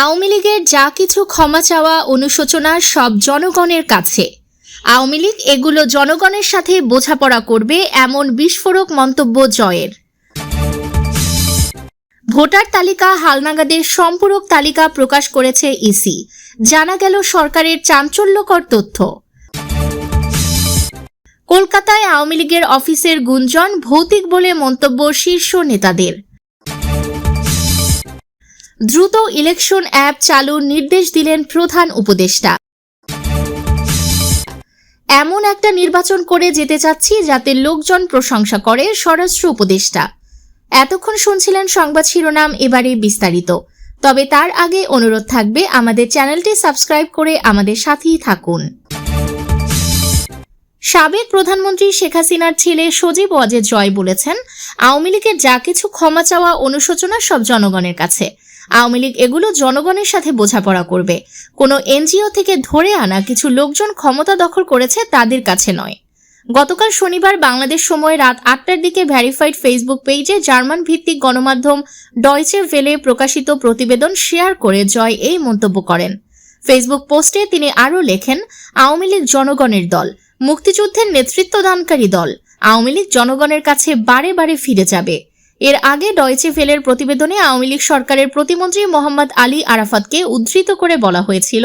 আওয়ামী লীগের যা কিছু ক্ষমা চাওয়া অনুশোচনা সব জনগণের কাছে। আওয়ামী লীগ এগুলো জনগণের সাথে বোঝাপড়া করবে এমন বিস্ফোরক মন্তব্য জয়ের। ভোটার তালিকা হালনাগাদের সম্পূরক তালিকা প্রকাশ করেছে ইসি। জানা গেল সরকারের চাঞ্চল্যকর তথ্য। কলকাতায় আওয়ামী লীগের অফিসের গুঞ্জন ভৌতিক বলে মন্তব্য শীর্ষ নেতাদের। দ্রুত ইলেকশন অ্যাপ চালুর নির্দেশ দিলেন প্রধান উপদেষ্টা। এমন একটা নির্বাচন করে যেতে চাচ্ছি যাতে লোকজন প্রশংসা করে, স্বরাষ্ট্র উপদেষ্টা। এতক্ষণ শুনছিলেন সংবাদ শিরোনাম, এবারে বিস্তারিত। তবে তার আগে অনুরোধ থাকবে আমাদের চ্যানেলটি সাবস্ক্রাইব করে আমাদের সাথেই থাকুন। সাবেক প্রধানমন্ত্রী শেখ হাসিনার ছেলে সজীব ওয়াজেদ জয় বলেছেন, আওয়ামী লীগের যা কিছু ক্ষমা চাওয়া অনুশোচনা সব জনগণের কাছে। আওয়ামী লীগ এগুলো জনগণের সাথে বোঝাপড়া করবে। কোনো এনজিও থেকে ধরে আনা কিছু লোকজন ক্ষমতা দখল করেছে তাদের কাছে নয়। গতকাল শনিবার বাংলাদেশ সময় রাত আটটার দিকে ভ্যারিফাইড ফেসবুক পেজে জার্মান ভিত্তিক গণমাধ্যম ডয়চে ভেলে প্রকাশিত প্রতিবেদন শেয়ার করে জয় এই মন্তব্য করেন। ফেসবুক পোস্টে তিনি আরও লেখেন, আওয়ামী লীগ জনগণের দল, মুক্তিযুদ্ধের নেতৃত্বদানকারী দল, আওয়ামী লীগ জনগণের কাছে বারে বারে ফিরে যাবে। এর আগে ডয়চে ভেলের প্রতিবেদনে আওয়ামী লীগ সরকারের প্রতিমন্ত্রী মোহাম্মদ আলী আরাফাতকে উদ্ধৃত করে বলা হয়েছিল,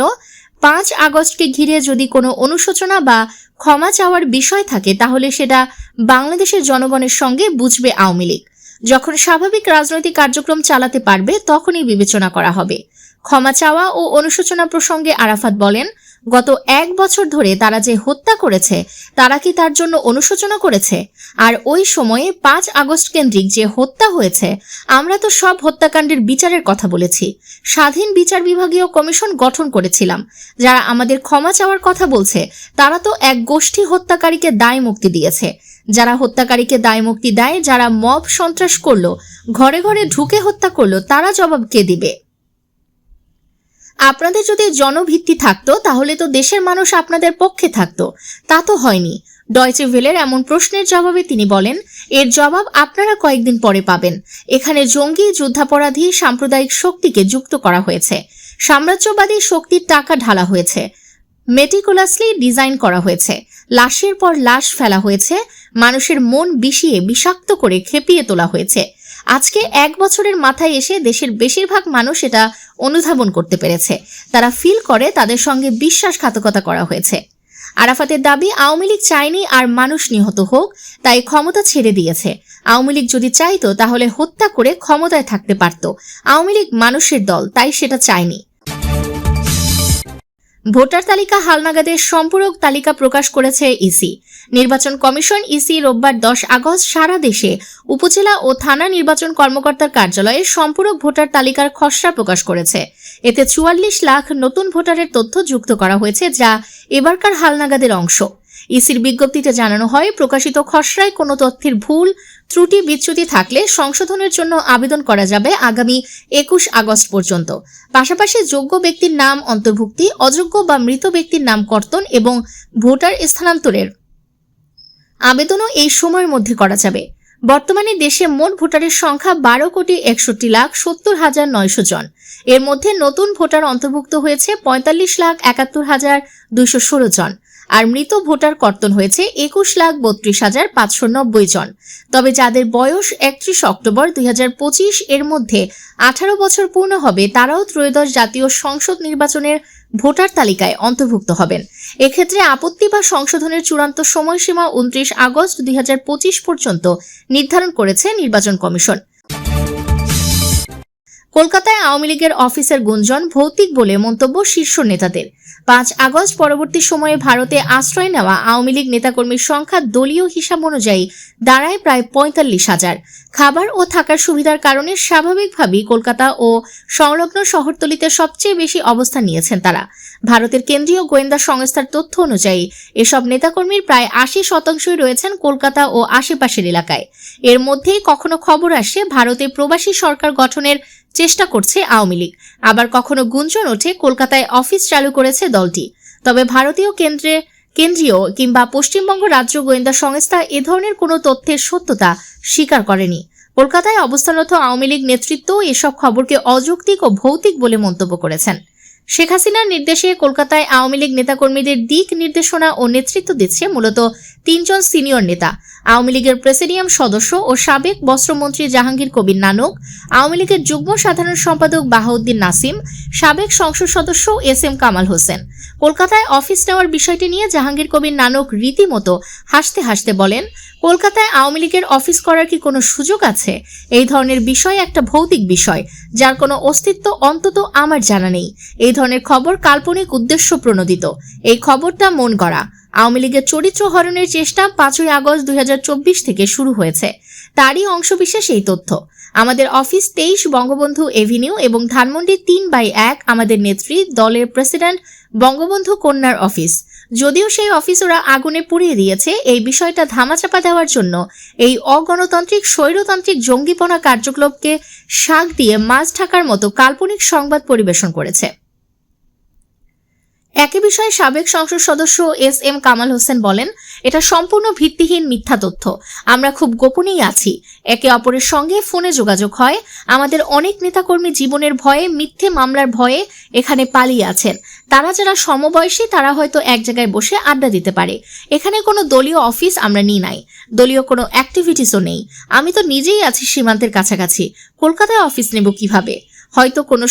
পাঁচ আগস্টকে ঘিরে যদি কোনো অনুশোচনা বা ক্ষমা চাওয়ার বিষয় থাকে, তাহলে সেটা বাংলাদেশের জনগণের সঙ্গে বুঝবে আওয়ামী লীগ। যখন স্বাভাবিক রাজনৈতিক কার্যক্রম চালাতে পারবে, তখনই বিবেচনা করা হবে। ক্ষমা চাওয়া ও অনুশোচনা প্রসঙ্গে আরাফাত বলেন গত এক বছর ধরে তারা যে হত্যা করেছে, তারা কি তার জন্য অনুশোচনা করেছে? আর ওই সময়ে পাঁচ আগস্ট কেন্দ্রিক যে হত্যা হয়েছে, আমরা তো সব হত্যাকাণ্ডের বিচারের কথা বলেছি। স্বাধীন বিচার বিভাগীয় কমিশন গঠন করেছিলাম। যারা আমাদের ক্ষমা চাওয়ার কথা বলছে, তারা তো এক গোষ্ঠী হত্যাকারীকে দায় মুক্তি দিয়েছে। যারা হত্যাকারীকে দায় মুক্তি দেয়, যারা মব সন্ত্রাস করল, ঘরে ঘরে ঢুকে হত্যা করল, তারা জবাব কে দিবে? আপনাদের যদি জনভিত্তি থাকতো, তাহলে তো দেশের মানুষ আপনাদের পক্ষে থাকতো। তা তো হয়নি। ডয়চে ভেলের এমন প্রশ্নের জবাবে তিনি বলেন, এর জবাব আপনারা কয়েকদিন পরে পাবেন। এখানে জঙ্গি, যুদ্ধাপরাধী, সাম্প্রদায়িক শক্তিকে যুক্ত করা হয়েছে। সাম্রাজ্যবাদী শক্তির টাকা ঢালা হয়েছে। মেটিকুলাসলি ডিজাইন করা হয়েছে। লাশের পর লাশ ফেলা হয়েছে। মানুষের মন বিষিয়ে বিষাক্ত করে খেপিয়ে তোলা হয়েছে। আজকে এক বছরের মাথায় এসে দেশের বেশিরভাগ মানুষ এটা অনুধাবন করতে পেরেছে। তারা ফিল করে তাদের সঙ্গে বিশ্বাসঘাতকতা করা হয়েছে। আরাফাতের দাবি, আওয়ামী লীগ চায়নি আর মানুষ নিহত হোক, তাই ক্ষমতা ছেড়ে দিয়েছে। আওয়ামী লীগ যদি চাইতো, তাহলে হত্যা করে ক্ষমতায় থাকতে পারত। আওয়ামী লীগ মানুষের দল, তাই সেটা চায়নি। ভোটার তালিকা হালনাগাদের সম্পূরক তালিকা প্রকাশ করেছে ইসি। নির্বাচন কমিশন ইসি রোববার দশ আগস্ট সারা দেশে উপজেলা ও থানা নির্বাচন কর্মকর্তার কার্যালয়ে সম্পূরক ভোটার তালিকার খসড়া প্রকাশ করেছে। এতে চুয়াল্লিশ লাখ নতুন ভোটারের তথ্য যুক্ত করা হয়েছে যা এবারকার হালনাগাদের অংশ। ইসির বিজ্ঞপ্তিতে জানানো হয়, প্রকাশিত খসড়ায় কোনো তথ্যের ভুল, ত্রুটি, বিচ্যুতি থাকলে সংশোধনের জন্য আবেদন করা যাবে আগামী একুশ আগস্ট পর্যন্ত। পাশাপাশি যোগ্য ব্যক্তির নাম অন্তর্ভুক্তি, অযোগ্য বা মৃত ব্যক্তির নাম কর্তন এবং ভোটার স্থানান্তরের আবেদনও এই সময়ের মধ্যে করা যাবে। বর্তমানে দেশে মোট ভোটারের সংখ্যা বারো কোটি একষট্টি লাখ সত্তর হাজার নয়শো জন। এর মধ্যে নতুন ভোটার অন্তর্ভুক্ত হয়েছে পঁয়তাল্লিশ লাখ একাত্তর হাজার দুইশো ষোলো জন। আর মৃত ভোটার কর্তন হয়েছে একুশ লাখ বত্রিশ হাজার পাঁচশো নব্বই জন। তবে যাদের বয়স একত্রিশ অক্টোবর দুই হাজার পঁচিশ, এর মধ্যে আঠারো বছর পূর্ণ হবে, তারাও ত্রয়োদশ জাতীয় সংসদ নির্বাচনের ভোটার তালিকায় অন্তর্ভুক্ত হবেন। এক্ষেত্রে আপত্তি বা সংশোধনের চূড়ান্ত সময়সীমা উনত্রিশ আগস্ট দুই হাজার পঁচিশ পর্যন্ত নির্ধারণ করেছে নির্বাচন কমিশন। কলকাতায় আওয়ামী লীগের অফিসের গুঞ্জন ভৌতিক বলে মন্তব্য শীর্ষ নেতাদের। পাঁচ আগস্ট পরবর্তী সময়ে ভারতে আশ্রয় নেওয়া আওয়ামী লীগ নেতাকর্মীর সংখ্যা দলীয় হিসাব অনুযায়ী দাঁড়ায় প্রায় পঁয়তাল্লিশ হাজার। খাবার ও থাকার সুবিধার কারণে স্বাভাবিকভাবেই কলকাতা ও সংলগ্ন শহরতলিতে সবচেয়ে বেশি অবস্থান নিয়েছেন তারা। ভারতের কেন্দ্রীয় গোয়েন্দা সংস্থার তথ্য অনুযায়ী, এসব নেতাকর্মীর প্রায় আশি শতাংশই রয়েছেন কলকাতা ও আশেপাশের এলাকায়। এর মধ্যেই কখনো খবর আসে, ভারতে প্রবাসী সরকার গঠনের চেষ্টা করছে আওয়ামী লীগ। আবার কখনো গুঞ্জন ওঠে, কলকাতায় অফিস চালু করেছে দলটি। তবে ভারতীয় কেন্দ্রে কেন্দ্রীয় কিংবা পশ্চিমবঙ্গ রাজ্য গোয়েন্দা সংস্থা এ ধরনের কোনো তথ্যের সত্যতা স্বীকার করেনি। কলকাতায় অবস্থানরত আওয়ামী লীগ নেতৃত্ব এসব খবরকে অযৌক্তিক ও ভৌতিক বলে মন্তব্য করেছেন। শেখ হাসিনার নির্দেশে কলকাতায় আওয়ামী লীগ নেতাকর্মীদের দিক নির্দেশনা ও নেতৃত্ব দিচ্ছে মূলত তিনজন সিনিয়র নেতা। আওয়ামী লীগের প্রেসিডিয়াম সদস্য ও সাবেক বস্ত্রমন্ত্রী জাহাঙ্গীর কবির নানক, আওয়ামী লীগের যুগ্ম সাধারণ সম্পাদক বাহাউদ্দিন নাসিম, সাবেক সংসদ সদস্য এস এম কামাল হোসেন। কলকাতায় অফিস নেওয়ার বিষয়টি নিয়ে জাহাঙ্গীর কবির নানক রীতিমতো হাসতে হাসতে বলেন, কলকাতায় আওয়ামী লীগের অফিস করার কি কোনো সুযোগ আছে? এই ধরনের বিষয় একটা ভৌতিক বিষয়, যার কোনো অস্তিত্ব অন্তত আমার জানা নেই। এই ধরনের খবর কাল্পনিক উদ্দেশ্য প্রণোদিত। এই খবরটা মন করা আওয়ামী লীগের চরিত্র হরণের চেষ্টা পাঁচই আগস্ট দুই থেকে শুরু হয়েছে। তারই অংশবিশেষ এই তথ্য। আমাদের অফিস তেইশ বঙ্গবন্ধু এভিনিউ এবং ধানমন্ডি তিন বাই এক আমাদের নেত্রী, দলের প্রেসিডেন্ট বঙ্গবন্ধু কন্যার অফিস। যদিও সেই অফিস ওরা আগুনে পুড়িয়ে দিয়েছে, এই বিষয়টা ধামাচাপা দেওয়ার জন্য এই অগণতান্ত্রিক, স্বৈরতান্ত্রিক জঙ্গিপনা কার্যকলাপকে শাক দিয়ে মাছ ঢাকার মতো কাল্পনিক সংবাদ পরিবেশন করেছে। একই বিষয়ে সাবেক সংসদ সদস্য এস এম কামাল হোসেন বলেন, এটা সম্পূর্ণ ভিত্তিহীন মিথ্যা তথ্য। আমরা খুব গোপনেই আছি। একে অপরের সঙ্গে ফোনে যোগাযোগ হয়। আমাদের অনেক নেতাকর্মী জীবনের ভয়ে, মিথ্যে মামলার ভয়ে এখানে পালিয়ে আছেন। তারা যারা সমবয়সী, তারা হয়তো এক জায়গায় বসে আড্ডা দিতে পারে। এখানে কোনো দলীয় অফিস আমরা নিই নাই। দলীয় কোনো অ্যাক্টিভিটিসও নেই। আমি তো নিজেই আছি সীমান্তের কাছাকাছি। কলকাতায় অফিস নেব কীভাবে? হয়তো কোনো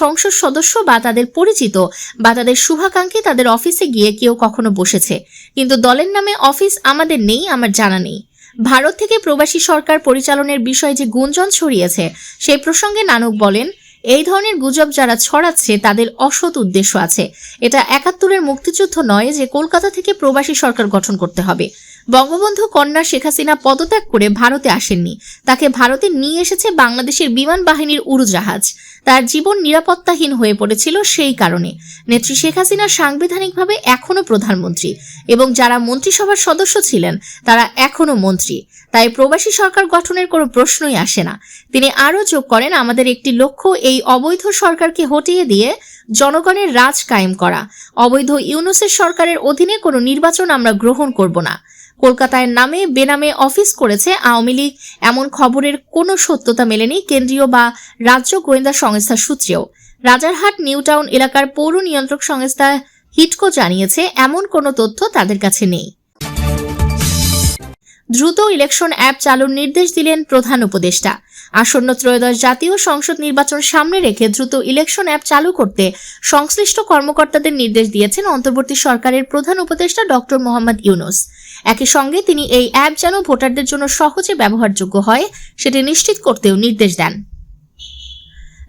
সংসদ সদস্য বা তাদের পরিচিত বা তাদের শুভাকাঙ্ক্ষী তাদের অফিসে গিয়ে কেউ কখনো বসেছে। কিন্তু দলের নামে অফিস আমাদের নেই, আমার জানা নেই। ভারত থেকে প্রবাসী সরকার পরিচালনের বিষয়ে যে গুঞ্জন ছড়িয়েছে সেই প্রসঙ্গে নানক বলেন, এই ধরনের গুজব যারা ছড়াচ্ছে, তাদের অসৎ উদ্দেশ্য আছে। এটা একাত্তরের মুক্তিযুদ্ধ নয় যে কলকাতা থেকে প্রবাসী সরকার গঠন করতে হবে। বঙ্গবন্ধু কন্যা শেখ হাসিনা পদত্যাগ করে ভারতে আসেননি। তাকে ভারতে নিয়ে এসেছে বাংলাদেশের বিমান বাহিনীর উড়োজাহাজ। তার জীবন নিরাপত্তাহীন হয়ে পড়েছিল সেই কারণে। নেত্রী শেখ হাসিনা সাংবিধানিকভাবে এখনও প্রধানমন্ত্রী এবং যারা মন্ত্রিসভার সদস্য ছিলেন, তারা এখনও মন্ত্রী। তাই প্রবাসী সরকার গঠনের কোনো প্রশ্নই আসে না। তিনি আরও যোগ করেন, আমাদের একটি লক্ষ্য, এই অবৈধ সরকারকে হটিয়ে দিয়ে জনগণের রাজ কায়েম করা। অবৈধ ইউনুসের সরকারের অধীনে কোনো নির্বাচন আমরা গ্রহণ করব না। কলকাতায় নামে, বেনামে অফিস করেছে আওয়ামী লীগ। এমন খবরের কোনো সত্যতা মেলেনি কেন্দ্রীয় বা রাজ্য গোয়েন্দা সংস্থা সূত্রেও। রাজারহাট নিউ টাউন এলাকার পৌর নিয়ন্ত্রক সংস্থা হিটকো জানিয়েছে, এমন কোনো তথ্য তাদের কাছে নেই। দ্রুত ইলেকশন অ্যাপ চালুর নির্দেশ দিলেন প্রধান উপদেষ্টা। আসন্ন ত্রয়োদশ জাতীয় সংসদ নির্বাচন সামনে রেখে দ্রুত ইলেকশন অ্যাপ চালু করতে সংশ্লিষ্ট কর্মকর্তাদের নির্দেশ দিয়েছেন অন্তর্বর্তী সরকারের প্রধান উপদেষ্টা ডক্টর মোহাম্মদ ইউনুস। একই সঙ্গে তিনি এই অ্যাপ যেন ভোটারদের জন্য সহজে ব্যবহারযোগ্য হয়, সেটি নিশ্চিত করতেও নির্দেশ দেন।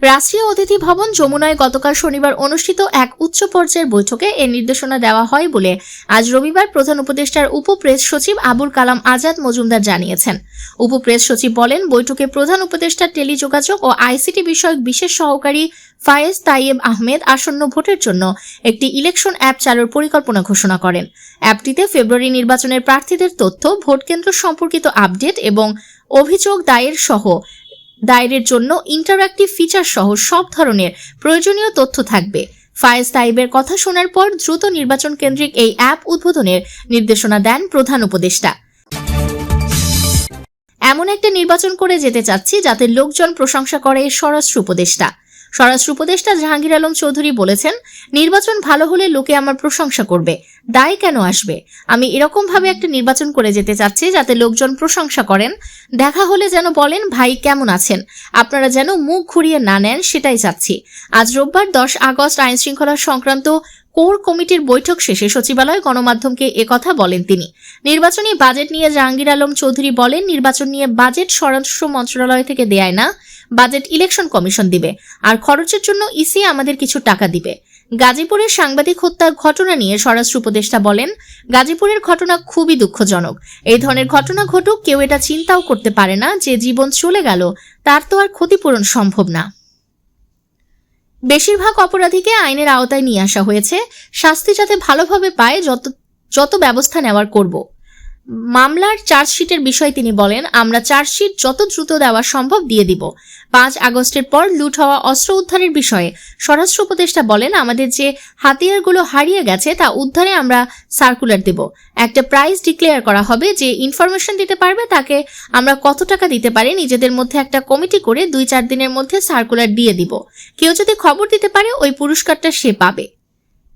রাষ্ট্রীয় অতিথি ভবন যমুনায় গতকাল শনিবার অনুষ্ঠিত এক উচ্চ পর্যায়ের বৈঠকে এ নির্দেশনা দেওয়া হয় বলে আজ রবিবার প্রধান উপদেষ্টার উপপ্রেস সচিব আবুল কালাম আজাদ মজুমদার জানিয়েছেন। উপপ্রেস সচিব বলেন, বৈঠকে প্রধান উপদেষ্টা টেলিযোগাযোগ ও আইসিটি বিষয়ক বিশেষ সহকারী ফায়েজ তাইয়েব আহমেদ আসন্ন ভোটের জন্য একটি ইলেকশন অ্যাপ চালুর পরিকল্পনা ঘোষণা করেন। অ্যাপটিতে ফেব্রুয়ারি নির্বাচনের প্রার্থীদের তথ্য, ভোটকেন্দ্র সম্পর্কিত আপডেট এবং অভিযোগ দায়ের সহ দায়েরের জন্য ইন্টারঅ্যাক্টিভ ফিচার সহ সব ধরনের প্রয়োজনীয় তথ্য থাকবে। ফায়েজ তাইবের কথা শোনার পর দ্রুত নির্বাচন কেন্দ্রিক এই অ্যাপ উদ্বোধনের নির্দেশনা দেন প্রধান উপদেষ্টা। এমন একটা নির্বাচন করে যেতে চাচ্ছি যাতে লোকজন প্রশংসা করে স্বরাষ্ট্র উপদেষ্টা। স্বরাষ্ট্র উপদেষ্টা জাহাঙ্গীর আলম চৌধুরী বলেছেন, নির্বাচন ভালো হলে লোকে আমার প্রশংসা করবে। দায় কেন আসবে? আমি এরকম ভাবে একটা নির্বাচন করে যেতে চাচ্ছি যাতে লোকজন প্রশংসা করেন। দেখা হলে যেন বলেন, ভাই, কেমন আছেন? আপনারা যেন মুখ ঘুরিয়ে না নেন, সেটাই চাচ্ছি। আজ রোববার দশ আগস্ট আইন শৃঙ্খলা সংক্রান্ত কোর কমিটির বৈঠক শেষে সচিবালয় গণমাধ্যমকে একথা বলেন তিনি। নির্বাচনী বাজেট নিয়ে জাহাঙ্গীর আলম চৌধুরী বলেন, নির্বাচন নিয়ে বাজেট স্বরাষ্ট্র মন্ত্রণালয় থেকে দেয় না। বাজেট ইলেকশন কমিশন দিবে। আর খরচের জন্য ইসি আমাদের কিছু টাকা দিবে। গাজীপুরের সাংবাদিক হত্যার ঘটনা নিয়ে স্বরাষ্ট্র উপদেষ্টা বলেন, গাজীপুরের ঘটনা খুবই দুঃখজনক। এই ধরনের ঘটনা ঘটুক, কেউ এটা চিন্তাও করতে পারে না যে জীবন চলে গেল, তার তো আর ক্ষতিপূরণ সম্ভব না। বেশিরভাগ অপরাধীকে আইনের আওতায় নিয়ে আসা হয়েছে। শাস্তি যাতে ভালোভাবে পায়, যত যত ব্যবস্থা নেওয়ার করব। মামলার চার্জশিটের বিষয়ে তিনি বলেন, আমরা চার্জশিট যত দ্রুত দেওয়া সম্ভব দিয়ে দিব। পাঁচ আগস্টের পর লুট হওয়া অস্ত্র উদ্ধারের বিষয়ে স্বরাষ্ট্র উপদেষ্টা বলেন, আমাদের যে হাতিয়ারগুলো হারিয়ে গেছে তা উদ্ধারে আমরা সার্কুলার দেব। একটা প্রাইস ডিক্লেয়ার করা হবে যে ইনফরমেশন দিতে পারবে, তাকে আমরা কত টাকা দিতে পারি, নিজেদের মধ্যে একটা কমিটি করে দুই চার দিনের মধ্যে সার্কুলার দিয়ে দিব। কেউ যদি খবর দিতে পারে, ওই পুরস্কারটা সে পাবে।